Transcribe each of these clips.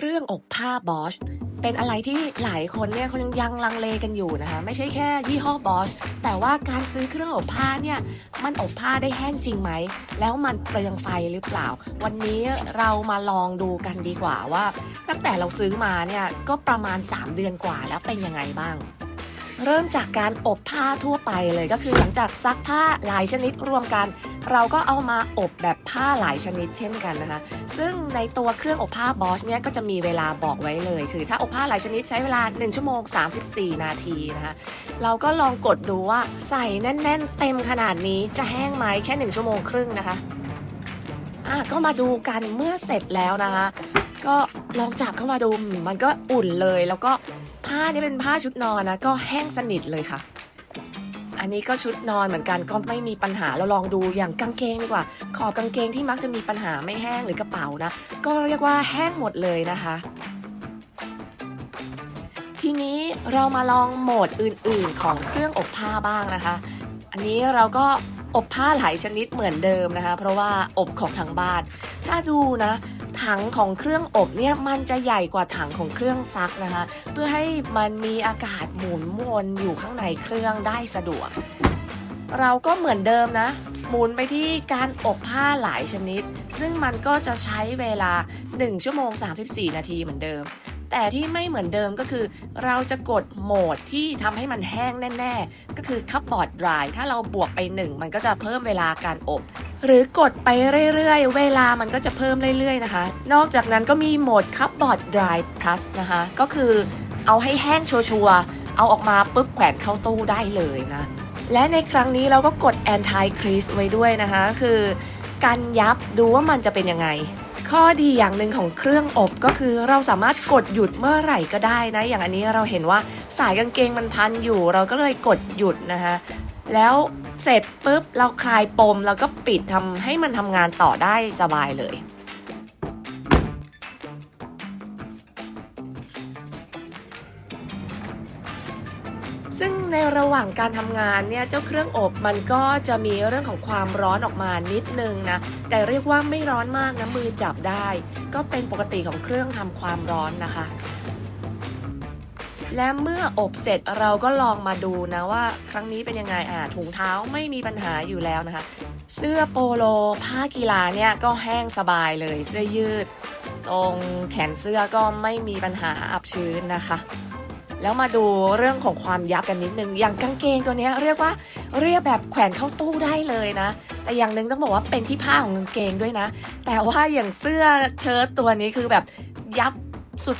เครื่องอบผ้าบอชเป็นอะไรที่หลายคนเนี่ยเขายังลังเลกันอยู่นะคะ ไม่ใช่แค่ยี่ห้อบอชแต่ว่าการซื้อเครื่องอบผ้าเนี่ย มันอบผ้าได้แห้งจริงไหม แล้วมันเปลืองไฟหรือเปล่า วันนี้เรามาลองดูกันดีกว่าว่า ตั้งแต่เราซื้อมาเนี่ย ก็ประมาณ 3 เดือนกว่าแล้วเป็นยังไงบ้าง เริ่มจากการอบผ้าทั่วไปเลยก็คือหลังจากซักผ้าหลายชนิดรวมกัน เราก็เอามาอบแบบผ้าหลายชนิดเช่นกันนะคะ ซึ่งในตัวเครื่องอบผ้าบอชเนี่ยก็จะมีเวลาบอกไว้เลย คือถ้าอบผ้าหลายชนิดใช้เวลา 1 ชั่วโมง 34 นาทีนะคะ เราก็ลองกดดูว่าใส่แน่น ๆ เต็มขนาดนี้จะแห้งไหมแค่ 1 ชั่วโมงครึ่งนะคะอะก็มาดูกันเมื่อเสร็จแล้วนะคะ ก็ลองจับเข้ามาดูมันก็อุ่นเลยแล้วก็ผ้านี่เป็นผ้าชุดนอนนะก็แห้งสนิทเลยค่ะ อันนี้ก็ชุดนอนเหมือนกันก็ไม่มีปัญหาเราลองดูอย่างกางเกงดีกว่า ขอบกางเกงที่มักจะมีปัญหาไม่แห้งหรือกระเป๋านะ ก็เรียกว่าแห้งหมดเลยนะคะทีนี้เรามาลองโหมดอื่นๆของเครื่องอบผ้าบ้างนะคะ อันนี้เราก็ อบผ้าหลายชนิดเหมือนเดิมนะคะ เพราะว่าอบของทางบ้าน ถ้าดูนะถังของเครื่องอบเนี่ยมันจะใหญ่กว่าถังของเครื่องซักนะคะ เพื่อให้มันมีอากาศหมุนวนอยู่ข้างในเครื่องได้สะดวก เราก็เหมือนเดิมนะ หมุนไปที่การอบผ้าหลายชนิด ซึ่งมันก็จะใช้เวลา 1 ชั่วโมง 34 นาทีเหมือนเดิม แต่ที่ไม่เหมือนเดิมก็คือ เราจะกดโหมดที่ทำให้มันแห้งแน่ ๆ ก็คือคับบอร์ดดรายถ้าเราบวกไป 1 มันก็จะเพิ่มเวลาการอบ หรือกดไปเรื่อยๆ เวลามันก็จะเพิ่มเรื่อยๆนะคะ นอกจากนั้นก็มีโหมดคับบอร์ดดรายพลัสนะคะ ก็คือเอาให้แห้งชัวร์ๆเอาออกมาปุ๊บแขวนเข้าตู้ได้เลยนะ และในครั้งนี้เราก็กด anti crease ไว้ด้วยนะคะ คือการยับดูว่ามันจะเป็นยังไง ข้อดีอย่างหนึ่งของเครื่องอบก็คือเราสามารถกดหยุดเมื่อไหร่ก็ได้นะ อย่างอันนี้เราเห็นว่าสายกางเกงมันพันอยู่ เราก็เลยกดหยุดนะคะแล้วเสร็จปุ๊บเราคลายปมแล้วก็ปิดทำให้มันทำงานต่อได้สบายเลย ในระหว่างการทำงานเนี่ยเจ้าเครื่องอบมันก็จะมีเรื่องของความร้อนออกมานิดนึงนะแต่เรียกว่าไม่ร้อนมากนะมือจับได้ ก็เป็นปกติของเครื่องทำความร้อนนะคะ และเมื่ออบเสร็จเราก็ลองมาดูนะว่า ครั้งนี้เป็นยังไงอ่าถุงเท้าไม่มีปัญหาอยู่แล้วนะคะ เสื้อโปโลผ้ากีฬาเนี่ยก็แห้งสบายเลยเสื้อยืด ตรงแขนเสื้อก็ไม่มีปัญหาอับชื้นนะคะ แล้วมาดูเรื่องของความยับกันนิดนึง อย่างกางเกงตัวนี้เรียกว่าเรียบแบบแขวนเข้าตู้ได้เลยนะ แต่อย่างหนึ่งต้องบอกว่าเป็นที่ผ้าของกางเกงด้วยนะ แต่ว่าอย่างเสื้อเชิ้ตตัวนี้คือแบบยับ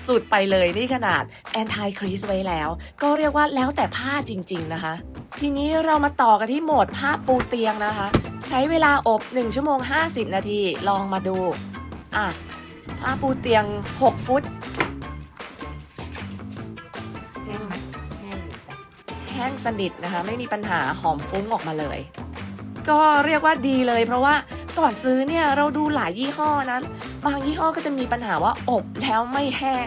สุดๆไปเลยนี่ขนาด anti crease ไว้แล้ว ก็เรียกว่าแล้วแต่ผ้าจริง ๆนะคะ ทีนี้เรามาต่อกันที่โหมดผ้าปูเตียงนะคะ ใช้เวลาอบ 1 ชั่วโมง 50 นาที ลองมาดู อะ ผ้าปูเตียง 6 ฟุต ห้งสนิทนะคะ ไม่มีปัญหาหอมฟุ้งออกมาเลย ก็เรียกว่าดีเลย เพราะว่าก่อนซื้อเนี่ยเราดูหลายยี่ห้อนะบางยี่ห้อก็จะมีปัญหาว่าอบแล้วไม่แห้ง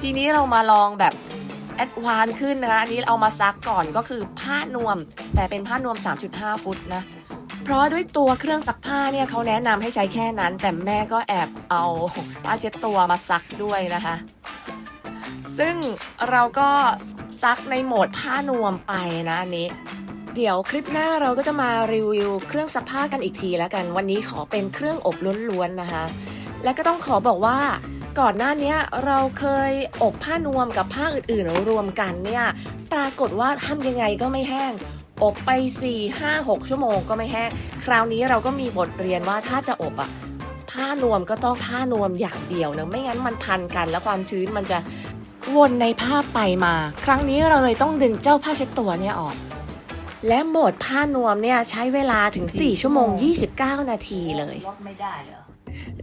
ทีนี้เรามาลองแบบแอดวานขึ้นนะคะอันนี้เอามาซักก่อนก็คือผ้านวม แต่เป็นผ้านวม 3.5 ฟุตนะเพราะด้วยตัวเครื่องซักผ้าเนี่ยเขาแนะนำให้ใช้แค่นั้น แต่แม่ก็แอบเอาผ้าเช็ดตัวมาซักด้วยนะคะ ซึ่งเราก็ ซักในโหมดผ้านวมไปนะอันนี้ เดี๋ยวคลิปหน้าเราก็จะมารีวิวเครื่องซักผ้ากันอีกทีแล้วกัน วันนี้ขอเป็นเครื่องอบล้วนๆนะคะ และก็ต้องขอบอกว่าก่อนหน้านี้เราเคยอบผ้านวมกับผ้าอื่นๆรวมกันเนี่ยปรากฏว่าทำยังไงก็ไม่แห้ง อบไป 4 5 6 ชั่วโมงก็ไม่แห้ง คราวนี้เราก็มีบทเรียนว่าถ้าจะอบอะผ้านวมก็ต้องผ้านวมอย่างเดียวนะไม่งั้นมันพันกัน แล้วความชื้นมันจะ วนในผ้าไปมา ครั้งนี้เราเลยต้องดึงเจ้าผ้าเช็ดตัวเนี่ยออก และโหมดผ้านวมเนี่ยใช้เวลาถึง 4 ชั่วโมง 29 นาทีเลยลดไม่ได้เหรอ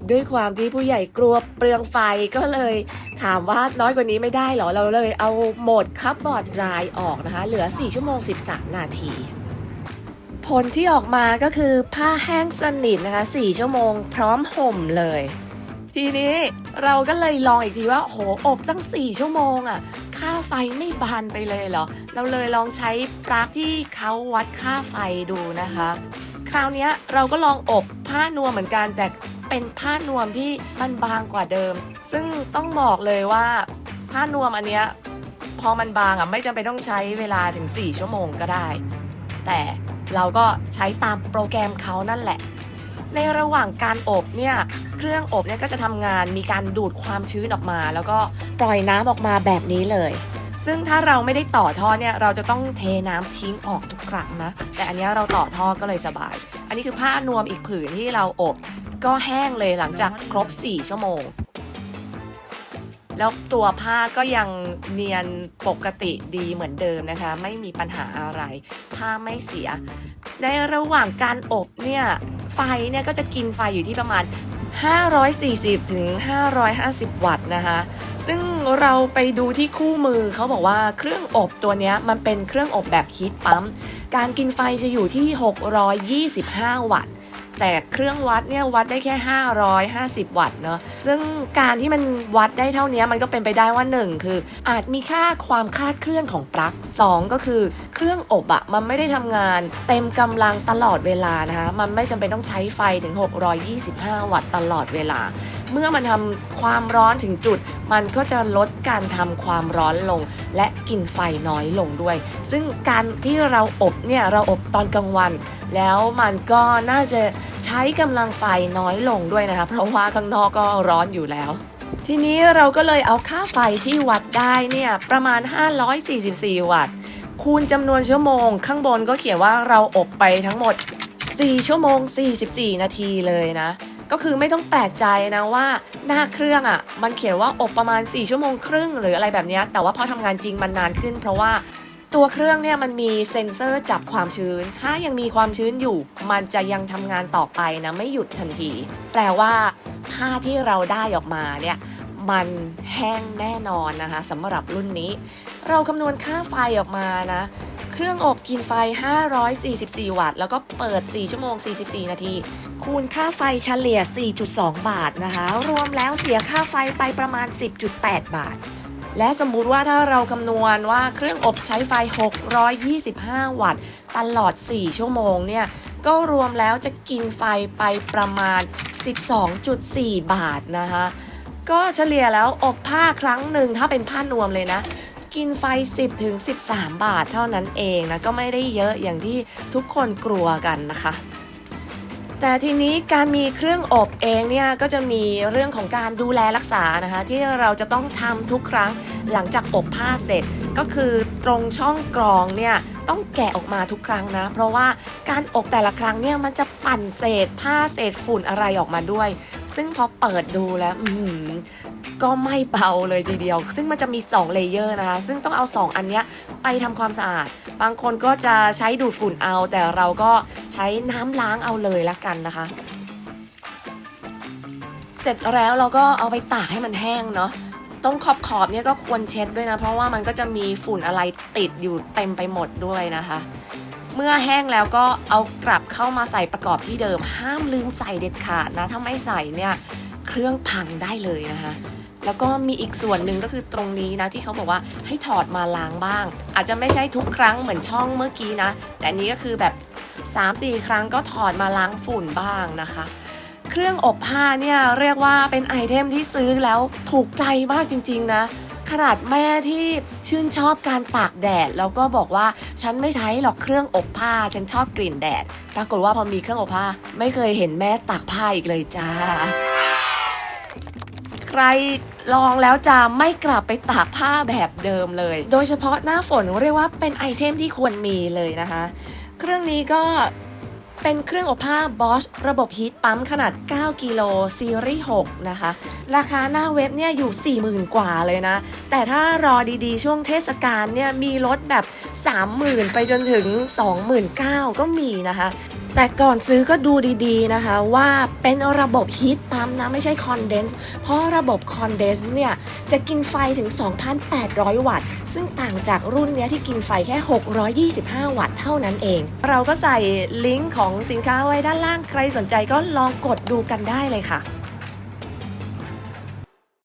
ด้วยความที่ผู้ใหญ่กลัวเปลืองไฟก็เลยถามว่าน้อยกว่านี้ไม่ได้เหรอ เราเลยเอาโหมดคับบอร์ดรายออกนะคะ เหลือ 4 ชั่วโมง 13 นาที ผลที่ออกมาก็คือผ้าแห้งสนิทนะคะ 4 ชั่วโมงพร้อมห่มเลย ทีนี้เราก็เลยลองอีกทีว่าโหอบตั้ง 4 ชั่วโมงอะ่ะ ค่าไฟไม่บานไปเลยเหรอ เราเลยลองใช้ปลั๊กที่เขาวัดค่าไฟดูนะคะ คราวนี้เราก็ลองอบผ้านวมเหมือนกันแต่เป็นผ้านวมที่มันบางกว่าเดิม ซึ่งต้องบอกเลยว่าผ้านวมอันเนี้ยพอมันบางอะไม่จำเป็นต้องใช้เวลาถึง 4 ชั่วโมงก็ได้ แต่เราก็ใช้ตามโปรแกรมเขานั่นแหละ ในระหว่างการอบเนี่ยเครื่องอบเนี่ยก็จะทำงานมีการดูดความชื้นออกมา แล้วก็ปล่อยน้ำออกมาแบบนี้เลย ซึ่งถ้าเราไม่ได้ต่อท่อเนี่ยเราจะต้องเทน้ำทิ้งออกทุกครั้งนะ แต่อันนี้เราต่อท่อก็เลยสบาย อันนี้คือผ้านวมอีกผืนที่เราอบ ก็แห้งเลยหลังจากครบ 4 ชั่วโมง แล้วตัวผ้าก็ยังเนียนปกติดีเหมือนเดิมนะคะ ไม่มีปัญหาอะไร ผ้าไม่เสีย ในระหว่างการอบเนี่ยไฟเนี่ยก็จะกินไฟอยู่ที่ประมาณ 540 ถึง 550 วัตต์นะคะ ซึ่งเราไปดูที่คู่มือเขาบอกว่าเครื่องอบตัวนี้มันเป็นเครื่องอบแบบฮีทปั๊ม การกินไฟจะอยู่ที่ 625 วัตต์ แต่เครื่องวัดเนี่ยวัดได้แค่ 550 วัตต์เนอะซึ่งการที่มันวัดได้เท่านี้มันก็เป็นไปได้ว่า 1 คือ อาจมีค่าความคลาดเคลื่อนของปลั๊ก 2 ก็คือเครื่องอบอะมันไม่ได้ทำงานเต็มกำลังตลอดเวลานะคะมันไม่จำเป็นต้องใช้ไฟถึง 625 วัตต์ตลอดเวลา เมื่อมันทำความร้อนถึงจุด มันก็จะลดการทำความร้อนลง และกินไฟน้อยลงด้วย ซึ่งการที่เราอบเนี่ยเราอบตอนกลางวัน แล้วมันก็น่าจะ ใช้กำลังไฟน้อยลงด้วยนะคะ เพราะว่าข้างนอกก็ร้อนอยู่แล้ว ทีนี้เราก็เลยเอาค่าไฟที่วัดได้เนี่ยประมาณ 544 วัตต์ คูณจำนวนชั่วโมง ข้างบนก็เขียนว่าเราอบไปทั้งหมด 4 ชั่วโมง 44 นาทีเลยนะ ก็คือไม่ต้องแปลกใจนะว่าหน้าเครื่องอะ่ะ มันเขียนว่าอบประมาณ 4 ชั่วโมงครึ่งหรืออะไรแบบนี้แต่ว่าพอทำงานจริงมันนานขึ้น เพราะว่า ตัวเครื่องเนี่ยมันมีเซ็นเซอร์จับความชื้น ถ้ายังมีความชื้นอยู่ มันจะยังทำงานต่อไปนะไม่หยุดทันที แปลว่าผ้าที่เราได้ออกมาเนี่ยมันแห้งแน่นอนนะคะสำหรับรุ่นนี้ เราคำนวณค่าไฟออกมานะ เครื่องอบกินไฟ 544 วัตต์ แล้วก็เปิด 4 ชั่วโมง 44 นาที คูณค่าไฟเฉลี่ย 4.2 บาทนะคะ รวมแล้วเสียค่าไฟไปประมาณ 10.8 บาท และสมมุติว่าถ้าเราคำนวณว่าเครื่องอบใช้ไฟ 625 วัตต์ ตลอด 4 ชั่วโมงเนี่ย ก็รวมแล้วจะกินไฟไปประมาณ 12.4 บาทนะคะ ก็เฉลี่ยแล้วอบผ้าครั้งหนึ่งถ้าเป็นผ้านวมเลยนะกินไฟ 10ถึง13 บาทเท่านั้นเองนะ ก็ไม่ได้เยอะอย่างที่ทุกคนกลัวกันนะคะ แต่ทีนี้การมีเครื่องอบเองเนี่ยก็จะมีเรื่องของการดูแลรักษานะคะที่เราจะต้องทำทุกครั้งหลังจากอบผ้าเสร็จ ก็คือตรงช่องกรองเนี่ยต้องแกะออกมาทุกครั้งนะ เพราะว่าการอบแต่ละครั้งเนี่ยมันจะปั่นเศษผ้าเศษฝุ่นอะไรออกมาด้วย ซึ่งพอเปิดดูแล้ว ก็ไม่เบาเลยทีเดียว ซึ่งมันจะมี2เลเยอร์นะคะ ซึ่งต้องเอา 2 อันเนี้ยไปทำความสะอาด บางคนก็จะใช้ดูดฝุ่นเอา แต่เราก็ใช้น้ำล้างเอาเลยละกันนะคะ เสร็จแล้วเราก็เอาไปตากให้มันแห้งเนาะตรงขอบขอบเนี่ยก็ควรเช็ดด้วยนะ เพราะว่ามันก็จะมีฝุ่นอะไรติดอยู่เต็มไปหมดด้วยนะคะ เมื่อแห้งแล้วก็เอากลับเข้ามาใส่ประกอบที่เดิม ห้ามลืมใส่เด็ดขาดนะ ถ้าไม่ใส่เนี่ยเครื่องพังได้เลยนะคะ แล้วก็มีอีกส่วนหนึ่งก็คือตรงนี้นะที่เขาบอกว่าให้ถอดมาล้างบ้าง อาจจะไม่ใช่ทุกครั้งเหมือนช่องเมื่อกี้นะ แต่อันนี้ก็คือแบบ 3-4 ครั้งก็ถอดมาล้างฝุ่นบ้างนะคะ เครื่องอบผ้าเนี่ยเรียกว่าเป็นไอเทมที่ซื้อแล้วถูกใจมากจริง ๆ นะขนาดแม่ที่ชื่นชอบการตากแดด แล้วก็บอกว่าฉันไม่ใช้หรอกเครื่องอบผ้า ฉันชอบกลิ่นแดด ปรากฏว่าพอมีเครื่องอบผ้า ไม่เคยเห็นแม่ตากผ้าอีกเลยจ้า รลองแล้วจะไม่กลับไปตากผ้าแบบเดิมเลย โดยเฉพาะหน้าฝนเรียกว่าเป็นไอเทมที่ควรมีเลยนะคะ เครื่องนี้ก็เป็นเครื่องอบผ้า Bosch ระบบฮีทปั๊มขนาด 9 กิโลซีรีส์ 6 นะคะ ราคาหน้าเว็บเนี่ยอยู่ 40,000 กว่าเลยนะ แต่ถ้ารอดีๆ ช่วงเทศกาลเนี่ยมีลดแบบ 30,000 ไปจนถึง 29,000 ก็มีนะคะ แต่ก่อนซื้อก็ดูดีๆนะคะว่าเป็นระบบฮีทปั๊มนะไม่ใช่คอนเดนซ์เพราะระบบคอนเดนซ์เนี่ยจะกินไฟถึง 2,800 วัตต์ ซึ่งต่างจากรุ่นเนี้ยที่กินไฟแค่ 625 วัตต์เท่านั้นเอง เราก็ใส่ลิงก์ของสินค้าไว้ด้านล่างใครสนใจก็ลองกดดูกันได้เลยค่ะ